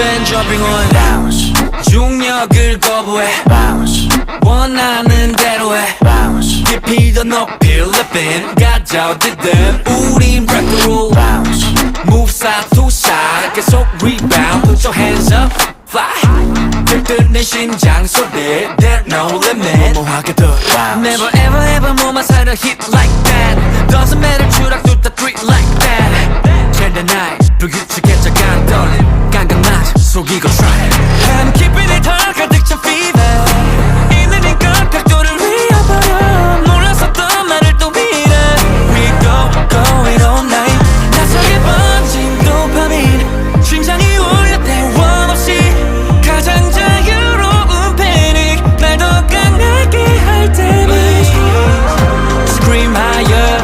been dropping on bounce. 중력을 거부해. Bounce. 원하는 대로 해. Bounce. 깊이 더 높이 lifting 가져올 듯든 우린 break the rule bounce. Move side to side. 계속 rebound. Put your hands up. Fly. 들뜨는 심장 소리 There's no limit. 무모하게 더. Bounce. Never ever ever 몸만 사려 hit like that. Doesn't matter 추락 둘다 three like that. Turn the night 불규칙해져 간 떨림